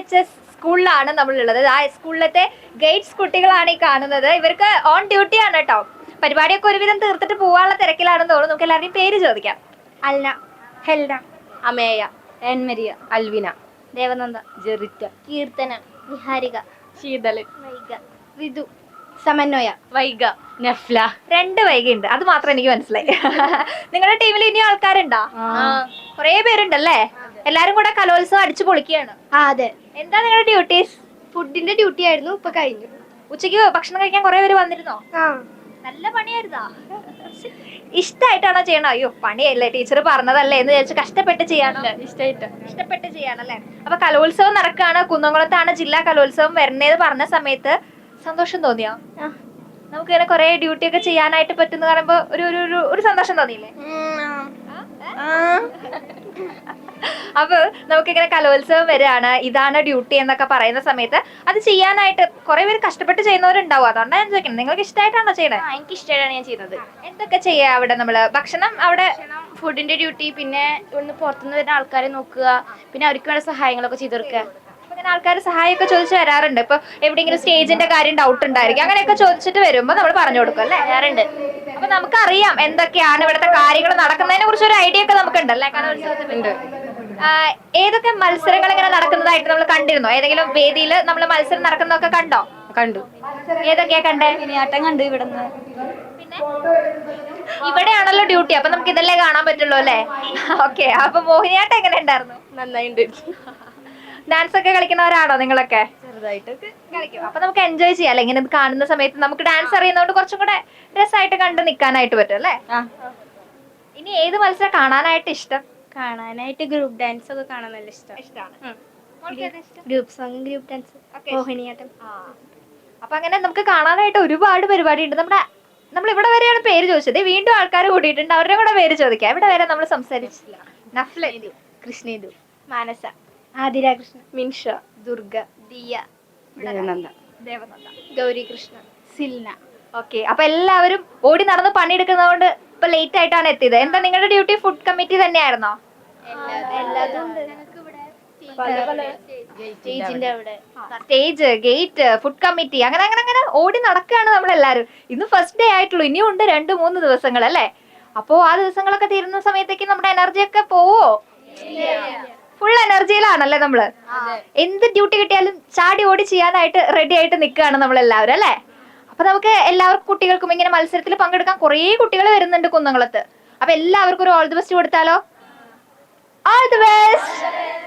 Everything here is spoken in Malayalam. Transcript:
എച്ച് എസ് സ്കൂളിലാണ് നമ്മളുള്ളത്. ആ സ്കൂളിലത്തെ ഗൈഡ്സ് കുട്ടികളാണ് ഈ കാണുന്നത്. ഇവർക്ക് ഓൺ ഡ്യൂട്ടി ആണ് കേട്ടോ പരിപാടിയൊക്കെ ഒരുവിധം തീർത്തിട്ട് പോകാനുള്ള തിരക്കിലാണെന്ന് തോന്നുന്നു. നമുക്ക് എല്ലാവരുടെയും പേര് ചോദിക്കാം. അൽന ഹെൽന അമേയ എൻമരിയ അൽവിന ദേവനന്ദ ജെറിറ്റ കീർത്തന നിഹാരിക ശീതൽ വൈഗ വിധു സമന്വയ വൈഗ നഫ്ല. രണ്ട് വൈഗ ഉണ്ട് അത് മാത്രം എനിക്ക് മനസ്സിലായി. നിങ്ങളുടെ ടീമിൽ ഇനി ആൾക്കാരുണ്ടോ? കുറേ പേരുണ്ടല്ലേ? എല്ലാരും കൂടെ കലോത്സവം അടിച്ചു പൊളിക്കുകയാണ്. ആ അതെ. എന്താ നിങ്ങളുടെ ഡ്യൂട്ടീസ് ഫുഡിന്റെ ഡ്യൂട്ടി ആയിരുന്നു ഇപ്പൊ കഴിഞ്ഞു. ഉച്ചയ്ക്ക് ഭക്ഷണം കഴിക്കാൻ കുറെ പേര് വന്നിരുന്നോ? ആ. നല്ല പണിയായിരുന്നാ? ഇഷ്ടായിട്ടാണോ ചെയ്യണോ അയ്യോ പണിയല്ലേ ടീച്ചർ പറഞ്ഞതല്ലേ എന്ന് വിചാരിച്ച് കഷ്ടപ്പെട്ട് ചെയ്യാണോ ഇഷ്ടമായിട്ട് ഇഷ്ടപ്പെട്ട് ചെയ്യാണല്ലേ? അപ്പൊ കലോത്സവം നടക്കാണ് കുന്നംകുളത്താണ് ജില്ലാ കലോത്സവം വരണേന്ന് പറഞ്ഞ സമയത്ത് സന്തോഷം തോന്നിയോ? നമുക്ക് ഇങ്ങനെ കുറെ ഡ്യൂട്ടി ഒക്കെ ചെയ്യാനായിട്ട് പറ്റുന്ന പറയുമ്പോ ഒരു ഒരു ഒരു ഒരു സന്തോഷം തോന്നിയില്ലേ? അപ്പൊ നമുക്കിങ്ങനെ കലോത്സവം വരികയാണ്. ഇതാണ് ഡ്യൂട്ടി എന്നൊക്കെ പറയുന്ന സമയത്ത് അത് ചെയ്യാനായിട്ട് കുറെ പേര് കഷ്ടപ്പെട്ട് ചെയ്യുന്നവരുണ്ടാവും. അതുകൊണ്ടാണ് ഞാൻ ചോദിക്കുന്നത് നിങ്ങൾക്ക് ഇഷ്ടമായിട്ടാണോ ചെയ്യണത് എനിക്ക് ഇഷ്ടമായിട്ടാണ് ഞാൻ ചെയ്യുന്നത് എന്തൊക്കെ ചെയ്യാ അവിടെ നമ്മൾ? ഭക്ഷണം അവിടെ? ഫുഡിന്റെ ഡ്യൂട്ടി പിന്നെ ഇവിടുന്ന് പുറത്തുനിന്ന് വരുന്ന ആൾക്കാരെ നോക്കുക. പിന്നെ അവർക്ക് വേണ്ട സഹായങ്ങളൊക്കെ ചെയ്തു കൊടുക്കുക. അപ്പൊ ഇങ്ങനെ ആൾക്കാർ സഹായമൊക്കെ ചോദിച്ചു വരാറുണ്ട്. ഇപ്പൊ എവിടെയെങ്കിലും സ്റ്റേജിന്റെ കാര്യം ഡൗട്ട് ഉണ്ടായിരിക്കും. അങ്ങനെയൊക്കെ ചോദിച്ചിട്ട് വരുമ്പോ നമ്മൾ പറഞ്ഞു കൊടുക്കും അല്ലേ? വരാറുണ്ട്. അപ്പൊ നമുക്കറിയാം എന്തൊക്കെയാണ് ഇവിടുത്തെ കാര്യങ്ങൾ നടക്കുന്നതിനെ കുറിച്ച് ഒരു ഐഡിയ ഒക്കെ നമുക്ക് ഉണ്ടല്ലേ ഉണ്ട്. ഏതൊക്കെ മത്സരങ്ങൾ ഇങ്ങനെ നടക്കുന്നതായിട്ട് നമ്മൾ കണ്ടിരുന്നോ? ഏതെങ്കിലും വേദിയിൽ നമ്മൾ മത്സരം നടക്കുന്നതൊക്കെ കണ്ടോ? കണ്ടു. ഏതൊക്കെയാ കണ്ടേ? മിനിയാട്ടം കണ്ടു ഇവിടെ ഇവിടെയാണല്ലോ ഡ്യൂട്ടി അപ്പൊ നമുക്ക് ഇതല്ലേ കാണാൻ പറ്റുള്ളൂ അല്ലേ? ഓക്കെ അപ്പൊ മോഹിനിയാട്ടം എങ്ങനെ ഉണ്ടായിരുന്നു? നന്നായിട്ടുണ്ട് ഡാൻസ് ഒക്കെ കളിക്കുന്നവരാണോ നിങ്ങളൊക്കെ? ചെറുതായിട്ടൊക്കെ കളിക്കും. അപ്പൊ നമുക്ക് എൻജോയ് ചെയ്യാം. അല്ലെ? ഇങ്ങനെ ഇത് കാണുന്ന സമയത്ത് നമുക്ക് ഡാൻസ് അറിയുന്നതുകൊണ്ട് കുറച്ചും കൂടെ രസമായിട്ട് കണ്ട് നിൽക്കാനായിട്ട് പറ്റും അല്ലേ? ഇനി ഏത് മത്സരം കാണാനായിട്ട് ഇഷ്ടം? കാണാനായിട്ട് ഗ്രൂപ്പ് ഡാൻസ് ഒക്കെ കാണാൻ നല്ല ഇഷ്ടമാണ് ഇഷ്ടമാണ് group song group dance. Mohiniyattam. അപ്പൊ അങ്ങനെ നമുക്ക് കാണാനായിട്ട് ഒരുപാട് പരിപാടി ഉണ്ട് നമ്മുടെ നമ്മൾ ഇവിടെ വരെയാണ് പേര് ചോദിച്ചത്. വീണ്ടും ആൾക്കാർ കൂടിയിട്ടുണ്ട്. അവരുടെ കൂടെ പേര് ചോദിക്കാം. ഇവിടെ വരെ നമ്മൾ സംസാരിച്ചില്ല നഫ്ലു കൃഷ്ണേന്ദു മാനസ. ആതിര കൃഷ്ണ മിൻഷ ദുർഗ ദിയ ദേവനന്ദ. ദേവനന്ദ ഗൗരി കൃഷ്ണ സിൽന. ഓക്കെ അപ്പൊ എല്ലാവരും ഓടി നടന്ന് പണിയെടുക്കുന്നതുകൊണ്ട് ഇപ്പൊ ലേറ്റ് ആയിട്ടാണ് എത്തിയത്. എന്താ നിങ്ങളുടെ ഡ്യൂട്ടി ഫുഡ് കമ്മിറ്റി തന്നെയായിരുന്നോ? സ്റ്റേജ് ഗേറ്റ് ഫുഡ് കമ്മിറ്റി അങ്ങനെ അങ്ങനെ അങ്ങനെ ഓടി നടക്കുകയാണ് നമ്മളെല്ലാരും ഇന്ന് ഫസ്റ്റ് ഡേ ആയിട്ടുള്ളൂ. ഇനിയും ഉണ്ട് രണ്ട് മൂന്ന് ദിവസങ്ങൾ അല്ലേ? അപ്പോ ആ ദിവസങ്ങളൊക്കെ തീരുന്ന സമയത്തേക്ക് നമ്മുടെ എനർജി ഒക്കെ പോവോ? എനർജിയിലാണല്ലേ നമ്മൾ? എന്ത് ഡ്യൂട്ടി കിട്ടിയാലും ചാടി ഓടി ചെയ്യാനായിട്ട് റെഡി ആയിട്ട് നിൽക്കുകയാണ് നമ്മളെല്ലാവരും അല്ലേ? അപ്പൊ നമുക്ക് എല്ലാവർക്കും കുട്ടികൾക്കും ഇങ്ങനെ മത്സരത്തിൽ പങ്കെടുക്കാൻ കുറേ കുട്ടികൾ വരുന്നുണ്ട് കുന്നംകുളത്ത്. അപ്പൊ എല്ലാവർക്കും ഒരു ഓൾ ദി ബെസ്റ്റ് കൊടുത്താലോ? All the best